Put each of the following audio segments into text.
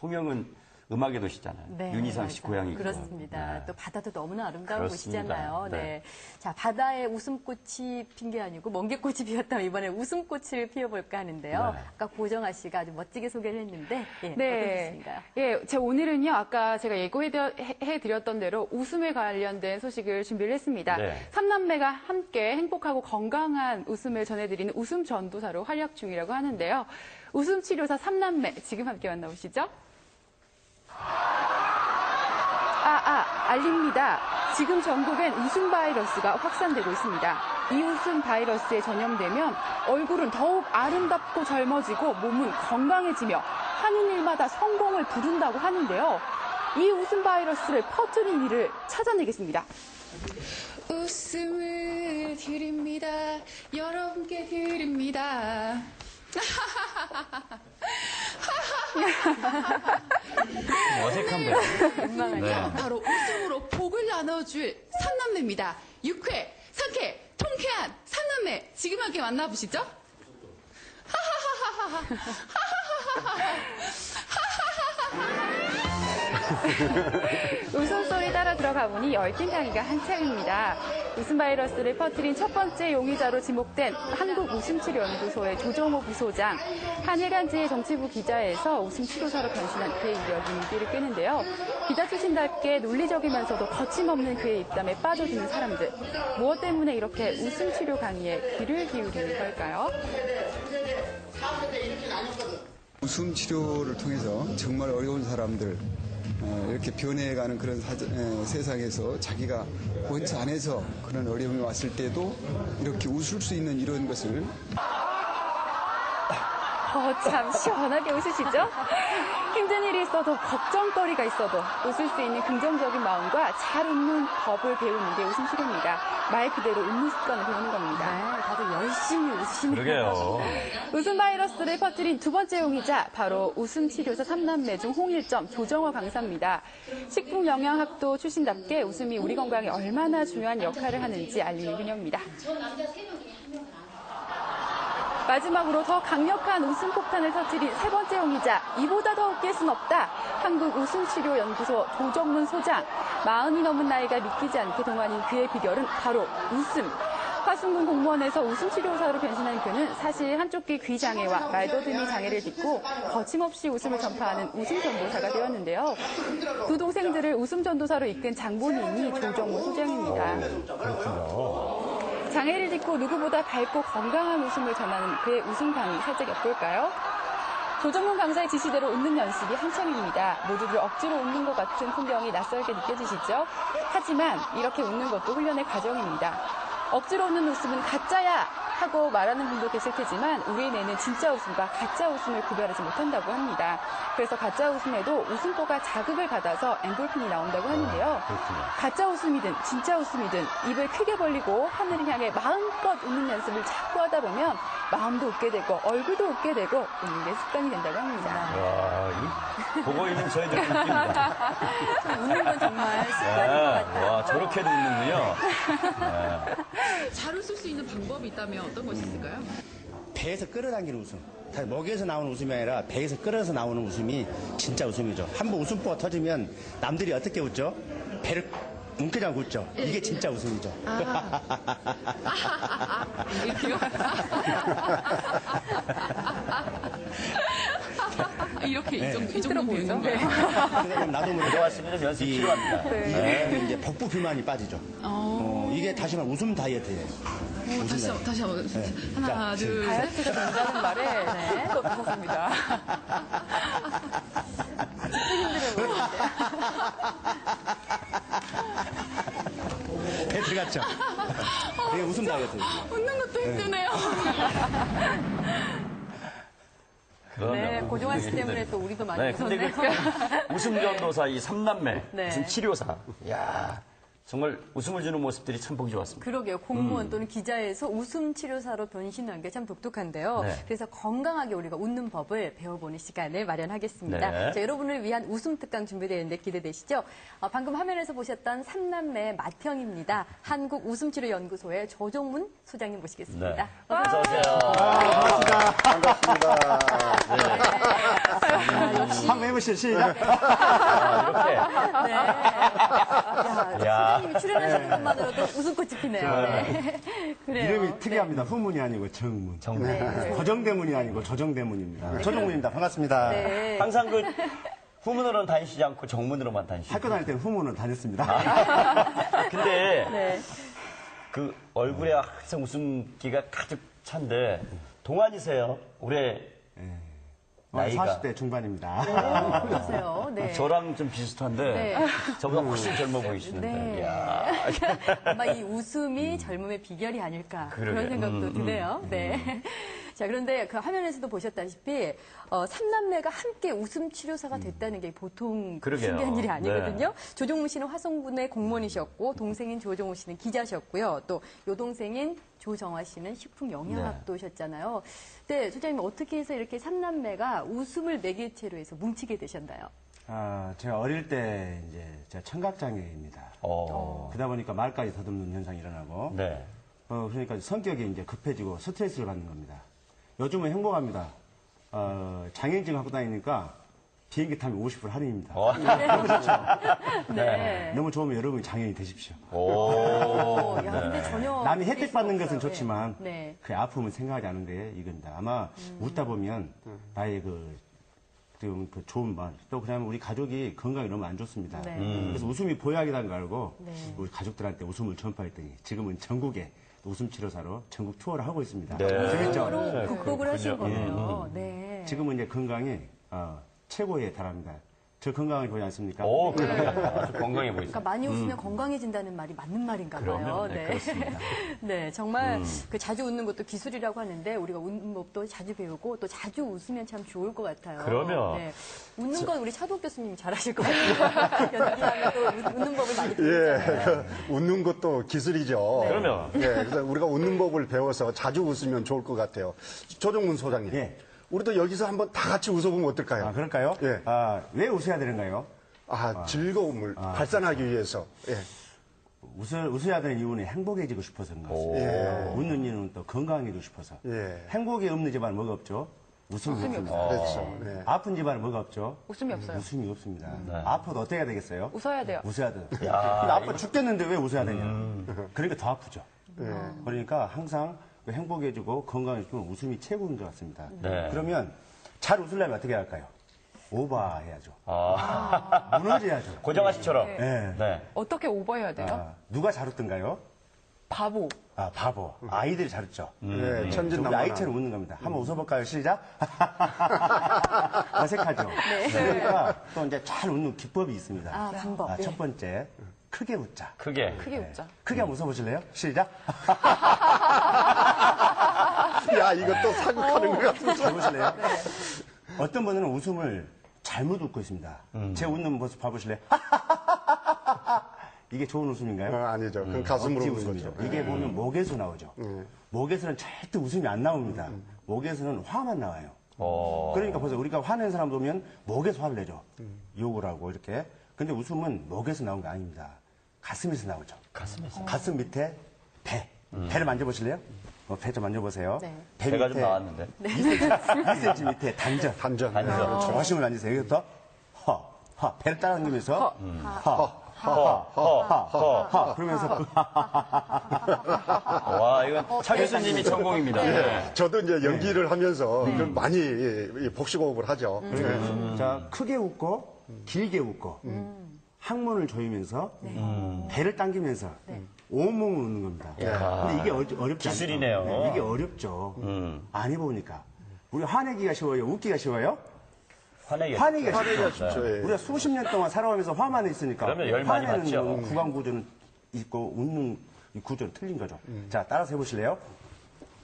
통영은 음악의 도시잖아요. 네, 윤희상 씨. 고향이고. 그렇습니다. 네. 또 바다도 너무나 아름다운 그렇습니다. 곳이잖아요. 네. 네. 자, 바다에 웃음꽃이 핀 게 아니고 멍게꽃이 피었다면 이번에 웃음꽃을 피워볼까 하는데요. 네. 아까 고정아 씨가 아주 멋지게 소개를 했는데, 예, 네. 어떠셨습니까? 예, 제 오늘은요, 아까 제가 예고해드렸던 대로 웃음에 관련된 소식을 준비를 했습니다. 네. 삼남매가 함께 행복하고 건강한 웃음을 전해드리는 웃음 전도사로 활약 중이라고 하는데요. 웃음 치료사 삼남매, 지금 함께 만나보시죠. 아, 아, 알립니다. 지금 전국엔 웃음 바이러스가 확산되고 있습니다. 이 웃음 바이러스에 전염되면 얼굴은 더욱 아름답고 젊어지고 몸은 건강해지며 하는 일마다 성공을 부른다고 하는데요. 이 웃음 바이러스를 퍼뜨린 이를 찾아내겠습니다. 웃음을 드립니다. 여러분께 드립니다. 어색한데. 민망하죠? 네. 바로 웃음으로 복을 나눠줄 삼남매입니다. 육회, 상쾌, 통쾌한 삼남매 지금 함께 만나보시죠. 웃음소리 따라 들어가 보니 열띤강의가 한창입니다. 웃음 바이러스를 퍼뜨린 첫 번째 용의자로 지목된 한국웃음치료연구소의 조정호 부소장, 한일간지의 정치부 기자에서 웃음치료사로 변신한 그의 이력이 눈길을 끄는데요. 기자 출신답게 논리적이면서도 거침없는 그의 입담에 빠져드는 사람들. 무엇 때문에 이렇게 웃음치료 강의에 귀를 기울이는 걸까요? 웃음 치료를 통해서 정말 어려운 사람들 어, 이렇게 변해가는 그런 사- 에, 세상에서 자기가 원치 안에서 그런 어려움이 왔을 때도 이렇게 웃을 수 있는 이런 것을 어, 참 시원하게 웃으시죠? 힘든 일이 있어도 걱정거리가 있어도 웃을 수 있는 긍정적인 마음과 잘 웃는 법을 배우는 게 웃음 치료입니다. 말 그대로 웃는 습관을 배우는 겁니다. 네, 다들 열심히 웃으시는 그러게요. 웃음 바이러스를 퍼뜨린 두 번째 용의자 바로 웃음 치료사 삼남매 중 홍일점 조정화 강사입니다. 식품 영양학도 출신답게 웃음이 우리 건강에 얼마나 중요한 역할을 하는지 알리는 그녀입니다. 마지막으로 더 강력한 웃음 폭탄을 터뜨린 세 번째 용의자 이보다 더 웃길 순 없다. 한국 웃음치료연구소 조정문 소장 마흔이 넘은 나이가 믿기지 않게 동안인 그의 비결은 바로 웃음. 화순군 공무원에서 웃음치료사로 변신한 그는 사실 한쪽 귀 귀장애와 말더듬이 장애를 딛고 거침없이 웃음을 전파하는 웃음 전도사가 되었는데요. 두 동생들을 웃음 전도사로 이끈 장본인이 조정문 소장입니다. 장애를 딛고 누구보다 밝고 건강한 웃음을 전하는 그의 웃음 강의 살짝 엿볼까요? 조정문 강사의 지시대로 웃는 연습이 한창입니다. 모두들 억지로 웃는 것 같은 풍경이 낯설게 느껴지시죠? 하지만 이렇게 웃는 것도 훈련의 과정입니다. 억지로 웃는 웃음은 가짜야! 하고 말하는 분도 계실 테지만 우리 뇌는 진짜 웃음과 가짜 웃음을 구별하지 못한다고 합니다. 그래서 가짜 웃음에도 웃음보가 자극을 받아서 엔돌핀이 나온다고 하는데요. 가짜 웃음이든 진짜 웃음이든 입을 크게 벌리고 하늘을 향해 마음껏 웃는 연습을 자꾸 하다 보면 마음도 웃게 되고 얼굴도 웃게 되고 웃는 게 습관이 된다고 합니다. 와, 이 보고 있는 저희들 웃깁니다. 웃는 건 정말 습관인 것 네. 같아요. 와, 저렇게도 웃는군요. 잘 웃을 수 있는 방법이 있다면 어떤 것이 있을까요? 배에서 끌어당기는 웃음. 다 먹이에서 나오는 웃음이 아니라 배에서 끌어서 나오는 웃음이 진짜 웃음이죠. 한번 웃음보가 터지면 남들이 어떻게 웃죠? 배를 움켜잡고 웃죠. 이게 진짜 웃음이죠. 이렇게요? 이렇게 이 정도, 이 정도 배우는 거예요? 그러다 보면 나도 모르게 들어왔으면 좀 연습 필요합니다. 이게 이제 복부 비만이 빠지죠. 어, 이게 다시 말하면 웃음 다이어트예요. 다시, 한- 다시 한번. 하나, 둘, 셋. 다이어트가 된다는 말에 네. 힘들어 보이는데. 배 들어갔죠. 이게 웃음 다이어트예요. 웃는 것도 힘드네요. 네, 고종환 씨 때문에 또 우리도 많이 네, 근데 웃었네요. 그 웃음 전도사 이 삼남매, 네. 무슨 치료사. 야 정말 웃음을 주는 모습들이 참 보기 좋았습니다. 그러게요. 공무원 또는 기자에서 웃음 치료사로 변신한 게 참 독특한데요. 네. 그래서 건강하게 우리가 웃는 법을 배워보는 시간을 마련하겠습니다. 네. 자, 여러분을 위한 웃음 특강 준비되어 있는데 기대되시죠? 어, 방금 화면에서 보셨던 삼남매 맏형입니다. 한국 웃음치료연구소의 조종문 소장님 모시겠습니다. 네. 어서 오세요. 한번 해보시죠. 시작. 아, 네. 야, 야. 소장님이 출연하시는 것만으로도 웃음꽃이 피네요. 네. 그래요. 이름이 특이합니다. 후문이 아니고 정문. 정문. 네. 거정대문이 아니고 조정대문입니다. 조정문입니다. 반갑습니다. 네. 항상 그 후문으로는 다니시지 않고 정문으로만 다니시죠. 학교 다닐 때는 후문은 다녔습니다. 근데 네. 그 얼굴에 항상 웃음기가 가득 찬데 동안이세요. 올해 어, 나이가 40대 중반입니다. 오, 그러세요. 네. 저랑 좀 비슷한데 네. 저보다 훨씬 젊어 보이시는데. 네. 이야. 아마 이 웃음이 젊음의 비결이 아닐까 그런 그러게. 생각도 드네요. 네. 자 그런데 그 화면에서도 보셨다시피 어, 삼남매가 함께 웃음 치료사가 됐다는 게 보통 그러게요. 신기한 일이 아니거든요. 조종문 씨는 화성군의 공무원이셨고 동생인 조종호 씨는 기자셨고요. 또 여동생인 조정화 씨는 식품 영양학도셨잖아요. 네, 소장님 어떻게 해서 이렇게 삼남매가 웃음을 매개체로 해서 뭉치게 되셨나요? 아, 제가 어릴 때 이제 제가 청각장애입니다. 어. 그러다 보니까 말까지 더듬는 현상이 일어나고 네. 어, 그러니까 성격이 이제 급해지고 스트레스를 받는 겁니다. 요즘은 행복합니다. 어, 장애인증 갖고 다니니까 비행기 타면 50불 할인입니다. 어. 네. 너무 좋으면 여러분이 장애인이 되십시오. 오. 어, 야, 근데 전혀 남이 혜택 받는 것은 없어요. 좋지만 네. 그 아픔은 생각하지 않은 게 이겁니다. 아마 웃다 보면 나의 그, 좀그 좋은 말, 또 그다음에 우리 가족이 건강이 너무 안 좋습니다. 네. 그래서 웃음이 보약이라는 걸 알고 네. 우리 가족들한테 웃음을 전파했더니 지금은 전국에 웃음 치료사로 전국 투어를 하고 있습니다. 네. 재밌죠? 서로 극복을 하신 그렇군요. 거네요. 네. 지금은 이제 건강이 어, 최고에 달합니다. 저 건강하게 보지 않습니까? 오, 그러니까 아주 건강해 보이세요. 그러니까 많이 웃으면 건강해진다는 말이 맞는 말인가 봐요. 그러면, 네, 그렇습니다. 네, 정말 그 자주 웃는 것도 기술이라고 하는데 우리가 웃는 법도 자주 배우고 또 자주 웃으면 참 좋을 것 같아요. 그러면. 네. 웃는 건 우리 차도욱 교수님이 잘하실 것 같아요. 연기하면 또 웃- 웃는 법을 많이 배우잖아요. 예, 그 웃는 것도 기술이죠. 그러면. 예, 그래서 우리가 웃는 법을 배워서 자주 웃으면 좋을 것 같아요. 조정문 소장님. 예. 우리도 여기서 한번 다 같이 웃어보면 어떨까요? 아, 그럴까요? 예. 아, 왜 웃어야 되는가요? 아, 즐거움을 발산하기 위해서. 예. 웃어, 웃어야 되는 이유는 행복해지고 싶어서인 것같습니 예. 웃는 이유는 또 건강해지고 싶어서. 예. 행복이 없는 집안은 뭐가 없죠? 웃음이 없습니다. 그렇죠. 예. 아픈 집안은 뭐가 없죠? 웃음이 없어요. 웃음이 없습니다. 아파도 어떻게 해야 되겠어요? 웃어야 돼요. 웃어야 돼요. 근데 아파 죽겠는데 왜 웃어야 되냐? 그러니까 더 아프죠. 그러니까 항상 그 행복해지고 건강해지고 웃음이 최고인 것 같습니다. 네. 그러면 잘 웃으려면 어떻게 할까요? 오버해야죠. 아, 무너져야죠. 고정아 씨처럼. 네. 네. 어떻게 오버해야 돼요? 아, 누가 잘 웃던가요? 바보. 아, 바보. 아이들이 잘 웃죠. 예, 우리 천진난만한. 아이처럼 웃는 겁니다. 한번 웃어볼까요? 시작. 어색하죠? 그러니까 또 이제 잘 웃는 기법이 있습니다. 아, 방법. 아, 첫 번째, 크게 웃자. 크게. 크게 웃자. 크게 한번 웃어보실래요? 시작. 야, 이것도 사극하는 것 같습니다. 해보실래요? 어떤 분은 웃음을 잘못 웃고 있습니다. 제 웃는 모습 봐보실래요? 이게 좋은 웃음인가요? 어, 아니죠. 그건 가슴으로 억지 웃는 웃음이죠. 거죠. 이게 보면 목에서 나오죠. 목에서는 절대 웃음이 안 나옵니다. 목에서는 화만 나와요. 어. 그러니까 보세요. 우리가 화낸 사람 보면 목에서 화를 내죠. 욕을 하고 이렇게. 근데 웃음은 목에서 나온 게 아닙니다. 가슴에서 나오죠. 가슴에서. 가슴 밑에 배. 배를 만져보실래요? 어, 배좀 만져보세요. 네. 배좀 밑에 나왔는데. 2cm, 2cm 밑에 단전. 단전. 단전. 네, 그렇죠. 조심을 만지세요. 여기부터 허, 허. 배를 따라 당기면서 허, 허, 허, 허, 허. 허. 그러면서 그 와, 이건 차 교수님이 전공입니다. 네. 저도 이제 연기를 하면서 그걸 많이 예, 예, 복식호흡을 하죠. 예. 자, 크게 웃고, 길게 웃고, 항문을 조이면서, 배를 당기면서, 온몸을 웃는 겁니다. 근데 이게 어, 어렵지 않죠? 기술이네요. 네, 이게 어렵죠. 안 해보니까. 우리 화내기가 쉬워요? 웃기가 쉬워요? 화내기. 화내기가 화내기가 쉽죠. 예. 우리가 수십 년 동안 살아오면서 화만 있으니까. 그러면 열 많이 화내는. 건 구강 구조는 있고, 웃는 이 구조는 틀린 거죠. 자, 따라서 해보실래요?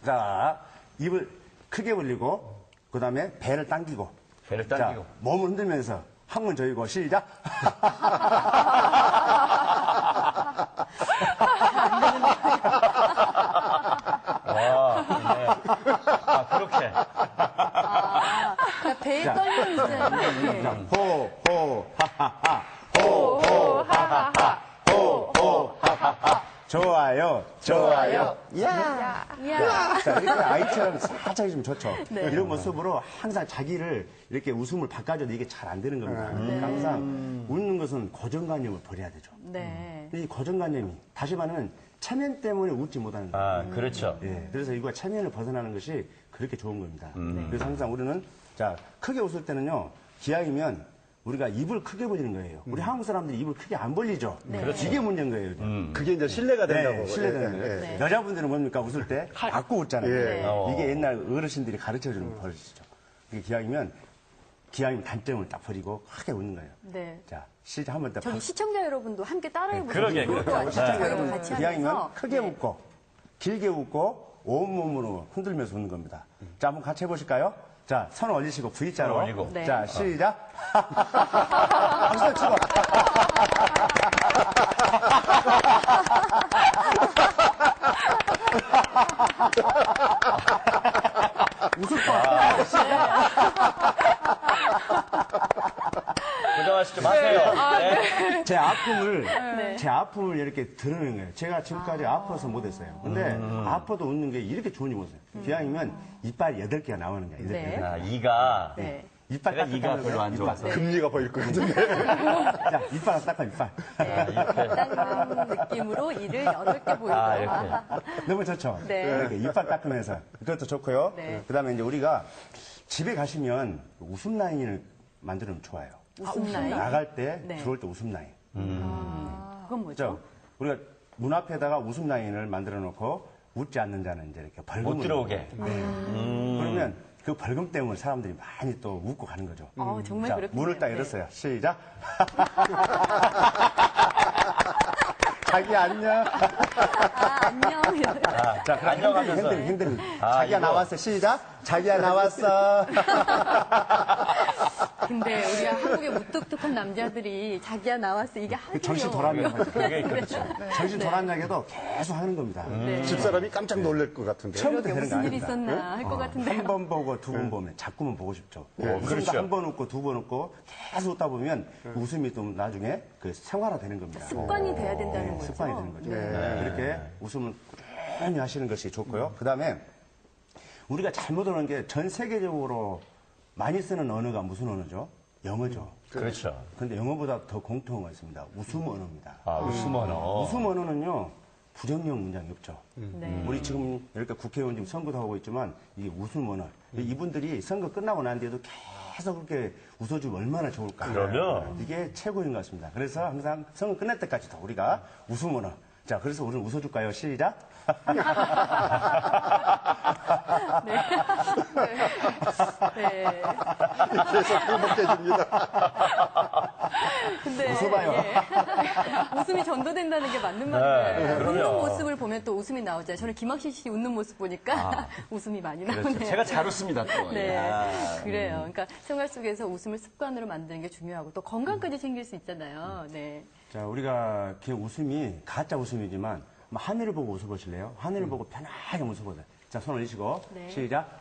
자, 입을 크게 벌리고, 그 다음에 배를 당기고. 배를 당기고. 자, 몸을 흔들면서 항문 조이고 시작. 와, 네. 아, 그렇게. 아, 배에 떨려 있어요. 호, 호, 하하하. 호, 호, 하하하. 좋아요, 좋아요. 야. 이야. 자, 이렇게 아이처럼 살짝 좀 좋죠. 네. 이런 모습으로 항상 자기를 이렇게 웃음을 바꿔줘도 이게 잘 안 되는 겁니다. 그러니까 항상 웃는 것은 고정관념을 버려야 되죠. 네. 이 고정관념이 다시 말하면 체면 때문에 웃지 못하는 거예요. 아, 그렇죠. 예, 그래서 이거 체면을 벗어나는 것이 그렇게 좋은 겁니다. 음. 그래서 항상 우리는 자 크게 웃을 때는요 기왕이면 우리가 입을 크게 벌리는 거예요. 우리 한국 사람들이 입을 크게 안 벌리죠. 이게 문제인 거예요. 음. 그게 이제 신뢰가 된다고. 네, 신뢰되는 예, 거예요. 예, 예. 여자분들은 뭡니까 웃을 때 닫고 웃잖아요. 예. 어. 이게 옛날 어르신들이 가르쳐주는 버릇이죠. 이게 기왕이면 기왕이면 단점을 딱 버리고 크게 웃는 거예요. 네. 자 시작 한번 더. 저기 시청자 여러분도 함께 따라해 보세요. 그러게, 것 그러게. 같아요. 시청자 여러분 같이 기왕이면. 크게 네. 웃고 길게 웃고 온몸으로 흔들면서 웃는 겁니다. 자 한번 같이 해보실까요? 자손 올리시고 V자로. 손 올리고. 네. 자 시작. 박수 치고. 웃을 거. 고정아 씨좀 하세요. 네. 제 아픔을 제 아픔을 이렇게 드러내는 거예요. 제가 지금까지 아. 파서 못했어요. 근데 아파도 웃는 게 이렇게 좋은지 모르겠어요. 기왕이면 이빨 여덟 개가 나오는 거예요. 여덟 네. 개. 아, 이가. 네. 이빨 제가 딱 이가 별로 안 이빨. 좋아서. 금리가 보일 것 같은데. 자, 이빨 닦아 이빨. 딴 느낌으로 이를 여덟 개 보이고. 아, 이렇게. 너무 좋죠. 네. 이렇게 이빨 닦으면서 그것도 좋고요. 네. 그다음에 이제 우리가 집에 가시면 웃음 라인을 만들면 좋아요. 웃음 라인. 나갈 때 네. 들어올 때 웃음 라인. 그건 뭐죠? 그죠? 우리가 문 앞에다가 웃음 라인을 만들어 놓고 웃지 않는 자는 이제 이렇게 벌금 못 들어오게. 네. 그러면 그 벌금 때문에 사람들이 많이 또 웃고 가는 거죠. 어, 정말 자, 그렇군요. 문을 딱 네. 열었어요. 시작. 자기 안녕. 아, 안녕. 자, 그럼 안녕하면서. 핸들. 아, 자기야 이거. 나왔어. 시작. 자기야 나왔어. 근데 우리 가 한국의 무뚝뚝한 남자들이 자기야 나왔어 이게 하기요. 정신 돌았냐 하죠. 그게 그렇죠. 정신 돌았냐게도 계속 하는 겁니다. 네. 집사람이 깜짝 놀랄 것 같은데. 처음부터 되는 거 무슨 일이 아닙니다. 있었나 할 것 같은데. 한 번 보고 두 번 보면 자꾸만 보고 싶죠. 웃음도 그렇죠. 한번 웃고 두 번 웃고 계속 웃다 보면 그 웃음이 좀 나중에 그 생활화 되는 겁니다. 습관이 돼야 된다는 네, 거죠. 습관이 되는 거죠. 이렇게 웃음을 꾸준히 하시는 것이 좋고요. 그 다음에 우리가 잘못 오는 게 전 세계적으로 많이 쓰는 언어가 무슨 언어죠? 영어죠. 그렇죠. 근데 영어보다 더 공통한 거 있습니다. 웃음 언어입니다. 아, 웃음 언어. 웃음 언어는요, 부정형 문장이 없죠. 네. 우리 지금 이렇게 국회의원 지금 선거도 하고 있지만 이게 웃음 언어. 이분들이 선거 끝나고 난 뒤에도 계속 그렇게 웃어주면 얼마나 좋을까. 그러면. 이게 최고인 것 같습니다. 그래서 항상 선거 끝날 때까지도 우리가 웃음 언어. 자, 그래서 우리는 웃어줄까요? 시작. 네. 계속 행복해집니다. 근데 웃어봐요. 예. 웃음이 전도된다는 게 맞는 말이에요. 웃는 그럼요. 모습을 보면 또 웃음이 나오죠. 저는 김학실 씨 웃는 모습 보니까 웃음이 많이 나오네요. 그렇죠. 제가 잘 웃습니다, 또. 네, 야. 그래요. 그러니까 생활 속에서 웃음을 습관으로 만드는 게 중요하고 또 건강까지 챙길 수 있잖아요. 네. 자, 우리가 그냥 웃음이 가짜 웃음이지만 뭐 하늘을 보고 웃어보실래요? 하늘을 보고 편하게 웃어보세요. 자, 손 올리시고 네. 시작.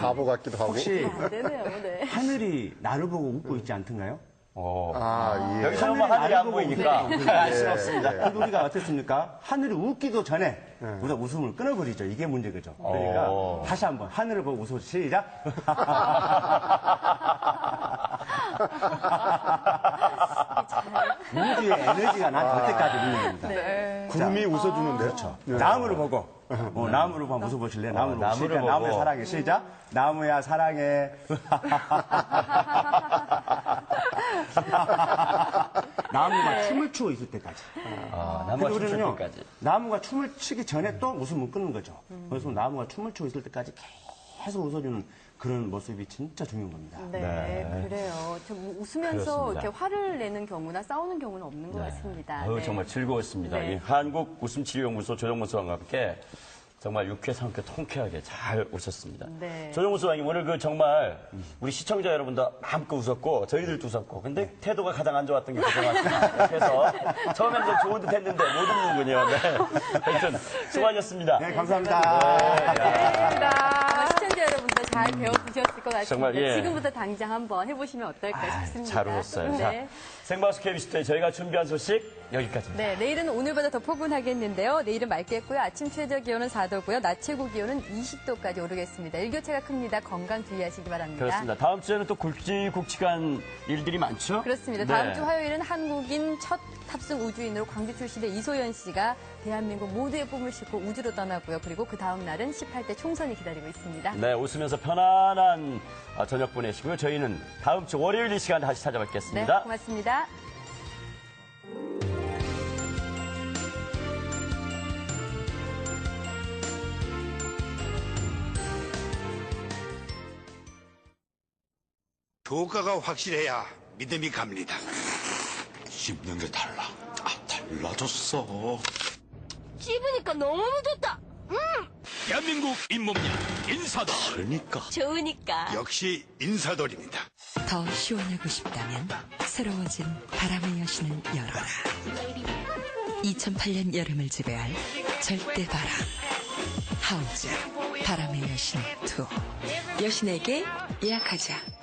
바보 같기도 하고. 혹시 안 되네요. 네. 하늘이 나를 보고 웃고 있지 않던가요? 어. 아, 예. 여기서 뭐 하늘이 안 보이니까 알 수는 예, 없습니다. 근데 우리가 어떻습니까? 하늘이 웃기도 전에 우리가 웃음을 끊어버리죠. 이게 문제거죠. 그러니까 어. 다시 한번 하늘을 보고 웃어 시작. 우주의 에너지가 나올 때까지 웃는 겁니다. 네. 구름이 웃어주는데. 그렇죠. 나무를 보고, 어, 나무를 한번 웃어보실래요? 나무를. 나무를 시작. 보고. 나무야 사랑해. 시작. 나무야 사랑해. 나무가 춤을 추고 있을 때까지. 아, 나무가 춤출 때까지. 나무가 춤을 추기 전에 또 웃음을 끊는 거죠. 그래서 나무가 춤을 추고 있을 때까지 계속 웃어주는 그런 모습이 진짜 중요한 겁니다. 네, 네. 그래요. 좀 웃으면서 그렇습니다. 이렇게 화를 내는 경우나 싸우는 경우는 없는 것 같습니다. 어우, 네. 정말 즐거웠습니다. 네. 이 한국 웃음치료연구소 조정모 수장과 함께 정말 유쾌, 상쾌, 통쾌하게 잘 오셨습니다. 네. 조정우 수장님 오늘 그 정말 우리 시청자 여러분도 마음껏 웃었고 저희들도 웃었고 근데 태도가 가장 안 좋았던 게 씨. 그래서 처음에는 좀 좋은 듯 했는데 못 웃는군요. 네. 하여튼 수고하셨습니다. 네, 감사합니다. 시청자 여러분도 잘 배워두셨을 것 같습니다. 정말, 예. 지금부터 당장 한번 해보시면 어떨까 싶습니다. 잘 오셨어요. 네. 자, 생방송 KBS 때 저희가 준비한 소식 여기까지입니다. 네, 내일은 오늘보다 더 포근하겠는데요. 내일은 맑겠고요. 아침 최저 기온은 4도고요. 낮 최고 기온은 20도까지 오르겠습니다. 일교차가 큽니다. 건강 주의하시기 바랍니다. 그렇습니다. 다음 주에는 또 굵직굵직한 일들이 많죠? 그렇습니다. 네. 다음 주 화요일은 한국인 첫 탑승 우주인으로 광주 출신의 이소연 씨가 대한민국 모두의 꿈을 싣고 우주로 떠나고요. 그리고 그 다음 날은 18대 총선이 기다리고 있습니다. 네, 웃으면서 편안한 아, 저녁 보내시고요. 저희는 다음 주 월요일 이 시간 다시 네, 찾아뵙겠습니다. 고맙습니다. 효과가 확실해야 믿음이 갑니다. 씹는 게 달라. 아, 달라졌어. 씹으니까 너무 묻었다. 대한민국 잇몸약 인사도 그러니까. 좋으니까. 역시 인사돌입니다. 더 시원하고 싶다면 새로워진 바람의 여신을 열어라. 2008년 여름을 지배할 절대 바람. 하우즈 바람의 여신 2. 여신에게 예약하자.